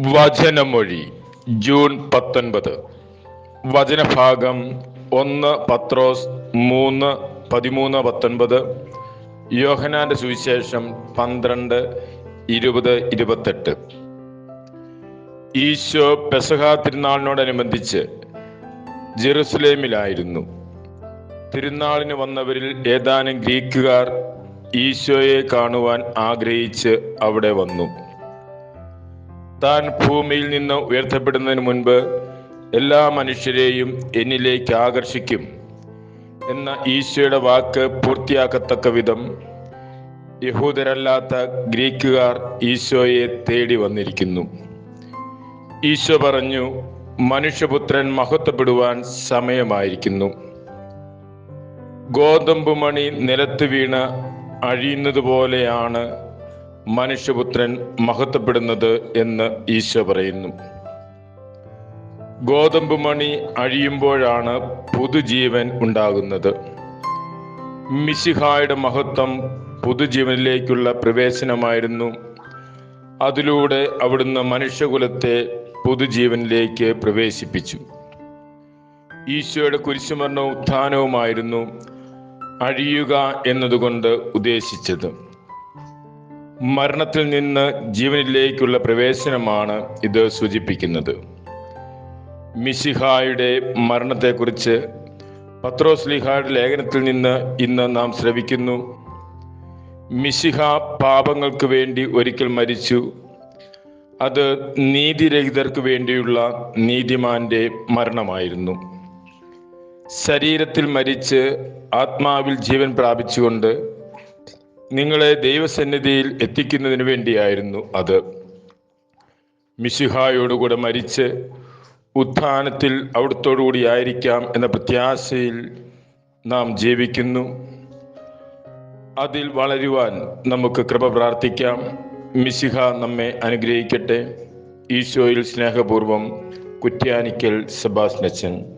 വചനമൊഴി June പത്തൊൻപത്. വചനഭാഗം ഒന്ന് പത്രോസ് മൂന്ന് പതിമൂന്ന് പത്തൊൻപത്. യോഹനാന്റെ സുവിശേഷം പന്ത്രണ്ട് ഇരുപത് ഇരുപത്തെട്ട്. ഈശോ പെസഹ തിരുനാളിനോടനുബന്ധിച്ച് ജെറുസലേമിലായിരുന്നു. തിരുനാളിന് വന്നവരിൽ ഏതാനും ഗ്രീക്കുകാർ ഈശോയെ കാണുവാൻ ആഗ്രഹിച്ച് അവിടെ വന്നു. താൻ ഭൂമിയിൽ നിന്ന് ഉയർത്തപ്പെടുന്നതിന് മുൻപ് എല്ലാ മനുഷ്യരെയും എന്നിലേക്ക് ആകർഷിക്കും എന്ന ഈശോയുടെ വാക്ക് പൂർത്തിയാക്കത്തക്ക വിധം യഹൂദരല്ലാത്ത ഗ്രീക്കുകാർ ഈശോയെ തേടി വന്നിരിക്കുന്നു. ഈശോ പറഞ്ഞു മനുഷ്യപുത്രൻ മഹത്വപ്പെടുവാൻ സമയമായിരിക്കുന്നു. ഗോതമ്പ് മണി നിലത്ത് വീണ് അഴിയുന്നത് പോലെയാണ് മനുഷ്യപുത്രൻ മഹത്വപ്പെടുന്നത് എന്ന് ഈശോ പറയുന്നു. ഗോതമ്പ് മണി അഴിയുമ്പോഴാണ് പുതുജീവൻ ഉണ്ടാകുന്നത്. മിശിഹായുടെ മഹത്വം പുതുജീവനിലേക്കുള്ള പ്രവേശനമായിരുന്നു. അതിലൂടെ അവിടുന്ന് മനുഷ്യകുലത്തെ പുതുജീവനിലേക്ക് പ്രവേശിപ്പിച്ചു. ഈശോയുടെ കുരിശുമരണവും ഉത്ഥാനവുമായിരുന്നു അഴിയുക എന്നതുകൊണ്ട് ഉദ്ദേശിച്ചത്. മരണത്തിൽ നിന്ന് ജീവനിലേക്കുള്ള പ്രവേശനമാണ് ഇത് സൂചിപ്പിക്കുന്നത്. മിശിഹായുടെ മരണത്തെക്കുറിച്ച് പത്രോസ് ലിഹായുടെ ലേഖനത്തിൽ നിന്ന് ഇന്ന് നാം ശ്രവിക്കുന്നു. മിശിഹ പാപങ്ങൾക്ക് വേണ്ടി ഒരിക്കൽ മരിച്ചു. അത് നീതിരഹിതർക്ക് വേണ്ടിയുള്ള നീതിമാന്റെ മരണമായിരുന്നു. ശരീരത്തിൽ മരിച്ച് ആത്മാവിൽ ജീവൻ പ്രാപിച്ചുകൊണ്ട് നിങ്ങളെ ദൈവസന്നിധിയിൽ എത്തിക്കുന്നതിന് വേണ്ടിയായിരുന്നു അത്. മിശിഹായോടുകൂടെ മരിച്ച് ഉത്ഥാനത്തിൽ അവിടുത്തോടുകൂടി ആയിരിക്കാം എന്ന പ്രത്യാശയിൽ നാം ജീവിക്കുന്നു. അതിൽ വളരുവാൻ നമുക്ക് കൃപ പ്രാർത്ഥിക്കാം. മിശിഹ നമ്മെ അനുഗ്രഹിക്കട്ടെ. ഈശോയിൽ സ്നേഹപൂർവം കുറ്റ്യാനിക്കൽ സെബാസ്നച്ചൻ